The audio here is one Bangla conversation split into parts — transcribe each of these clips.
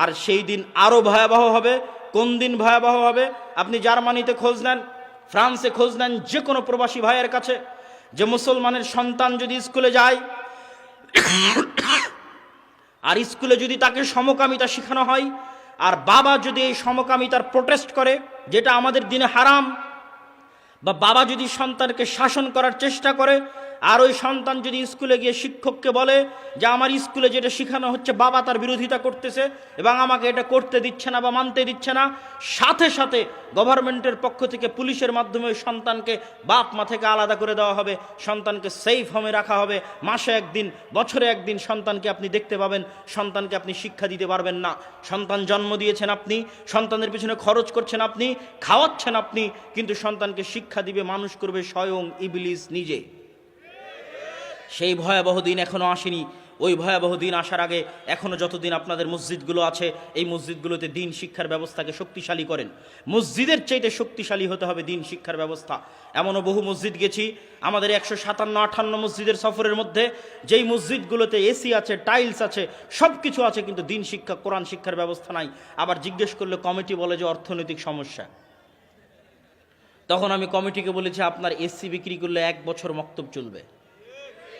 আর সেই দিন আরও ভয়াবহ হবে। কোন দিন ভয়াবহ হবে? আপনি জার্মানিতে খোঁজ নেন, ফ্রান্সে খোঁজ নেন যে কোনো প্রবাসী ভাইয়ের কাছে, যে মুসলমানের সন্তান যদি স্কুলে যায়, আর স্কুলে যদি তাকে সমকামিতা শেখানো হয়, আর বাবা যদি এই সমকামিতার প্রোটেস্ট করে, যেটা আমাদের দিনে হারাম, বা বাবা যদি সন্তানকে শাসন করার চেষ্টা করে আর ওই সন্তান যদি স্কুলে গিয়ে শিক্ষককে বলে যে আমার স্কুলে যেটা শেখানো হচ্ছে, বাবা তার বিরোধিতা করতেছে এবং আমাকে এটা করতে দিচ্ছে না বা মানতে দিচ্ছে না, সাথে সাথে গভর্নমেন্টের পক্ষ থেকে পুলিশের মাধ্যমে ওই সন্তানকে বাপ মা থেকে আলাদা করে দেওয়া হবে, সন্তানকে সেফ হোমে রাখা হবে। মাসে একদিন, বছরে একদিন সন্তানকে আপনি দেখতে পাবেন, সন্তানকে আপনি শিক্ষা দিতে পারবেন না। সন্তান জন্ম দিয়েছেন আপনি, সন্তানের পিছনে খরচ করছেন আপনি, খাওয়াচ্ছেন আপনি, কিন্তু সন্তানকে শিক্ষা দিবে, মানুষ করবে স্বয়ং ইবিলিস নিজে। সেই ভয়াবহ দিন এখনও আসেনি। ওই ভয়াবহ দিন আসার আগে এখনও যতদিন আপনাদের মসজিদগুলো আছে, এই মসজিদগুলোতে দিন শিক্ষার ব্যবস্থাকে শক্তিশালী করেন। মসজিদের চাইতে শক্তিশালী হতে হবে দিন শিক্ষার ব্যবস্থা। এমনও বহু মসজিদ গেছি, আমাদের একশো সাতান্ন আটান্ন মসজিদের সফরের মধ্যে যেই মসজিদগুলোতে এসি আছে, টাইলস আছে সব কিছু আছে, কিন্তু দিন শিক্ষা, কোরআন শিক্ষার ব্যবস্থা নাই। আবার জিজ্ঞেস করলে কমিটি বলে যে অর্থনৈতিক সমস্যা। তখন আমি কমিটিকে বলেছি, আপনার এসি বিক্রি করলে এক বছর মক্তব চলবে।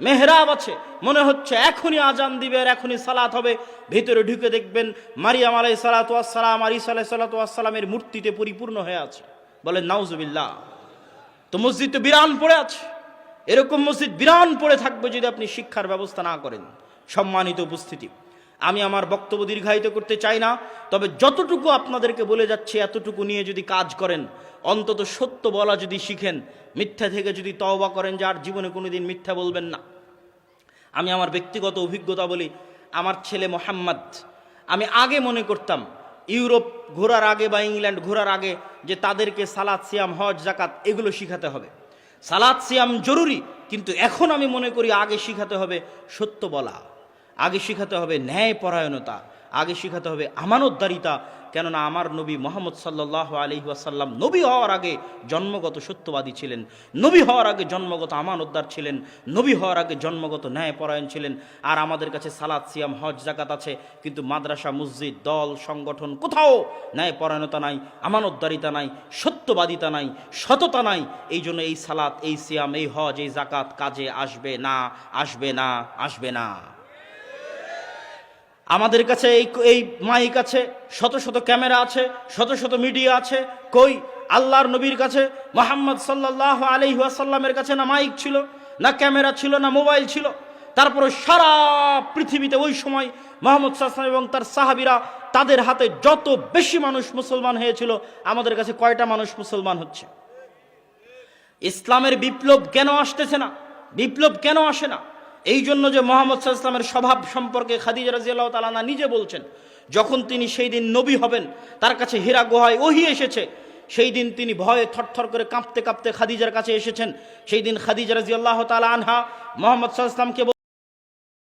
মেহরাব আছে। মনে হচ্ছে এখনই আজান দিবে আর এখনই সালাত হবে। ভেতরে ঢুকে দেখবেন মারিয়াম আলাই সালাতাম আর ইসা আলাই সালাতামের মূর্তিতে পরিপূর্ণ হয়ে আছে। বলেন, নাউজুবিল্লাহ। তো মসজিদ তো বিরান পড়ে আছে। এরকম মসজিদ বিরান পড়ে থাকবে যদি আপনি শিক্ষার ব্যবস্থা না করেন। সম্মানিত উপস্থিতি। আমি আমার বক্তব্য দীর্ঘায়িত করতে চাই না, তবে যতটুকু আপনাদেরকে বলে যাচ্ছে, এতটুকু নিয়ে যদি কাজ করেন, অন্তত সত্য বলা যদি শিখেন, মিথ্যা থেকে যদি তওবা করেন যে আর জীবনে কোনোদিন মিথ্যা বলবেন না। আমি আমার ব্যক্তিগত অভিজ্ঞতা বলি, আমার ছেলে মোহাম্মদ, আমি আগে মনে করতাম, ইউরোপ ঘোরার আগে বা ইংল্যান্ড ঘোরার আগে যে তাদেরকে সালাদ, সিয়াম, হজ জাকাত এগুলো শিখাতে হবে। সালাদ, সিয়াম জরুরি, কিন্তু এখন আমি মনে করি আগে শিখাতে হবে সত্য বলা। আগে শিখাতে হবে ন্যায় পরায়ণতা আগে শিখাতে হবে আমানতদারিতা, কেননা আমার নবী মোহাম্মদ সাল্লাহ আলি ওয়াসাল্লাম নবী হওয়ার আগে জন্মগত সত্যবাদী ছিলেন, নবী হওয়ার আগে জন্মগত আমানতদার ছিলেন, নবী হওয়ার আগে জন্মগত ন্যায়পরায়ণ ছিলেন। আর আমাদের কাছে সালাদ সিয়াম, হজ জাকাত আছে, কিন্তু মাদ্রাসা, মসজিদ, দল, সংগঠন কোথাও ন্যায়পরায়ণতা নাই, আমানতদারিতা নাই, সত্যবাদিতা নাই, সততা নাই। এই জন্য এই সালাত, এই সিয়াম, এই হজ, এই জাকাত কাজে আসবে না আসবে না আসবে না। আমাদের কাছে এই এই মাইক আছে, শত শত ক্যামেরা আছে, শত শত মিডিয়া আছে। কই? আল্লাহর নবীর কাছে। মোহাম্মদ সাল্লাহ আলি ওয়াসাল্লামের কাছে না মাইক ছিল, না ক্যামেরা ছিল, না মোবাইল ছিল। তারপরে সারা পৃথিবীতে ওই সময় মোহাম্মদ সাল্লাম এবং তার সাহাবিরা তাদের হাতে যত বেশি মানুষ মুসলমান হয়েছিল, আমাদের কাছে কয়টা মানুষ মুসলমান হচ্ছে? ইসলামের বিপ্লব কেন আসতেছে না? বিপ্লব কেন আসে না? এই জন্য যে মোহাম্মদ সাল্লামের স্বভাব সম্পর্কে খাদিজা রাজিয়াল্লাহ তালানা নিজে বলছেন, যখন তিনি সেই দিন নবী হবেন, তার কাছে হীরা গুহায় ওহি এসেছে, সেই দিন তিনি ভয়ে থরথর করে কাঁপতে কাঁপতে খাদিজার কাছে এসেছেন। সেই দিন খাদিজা রাজিয়াল্লাহ তালা আনহা মোহাম্মদ সাল্লামকে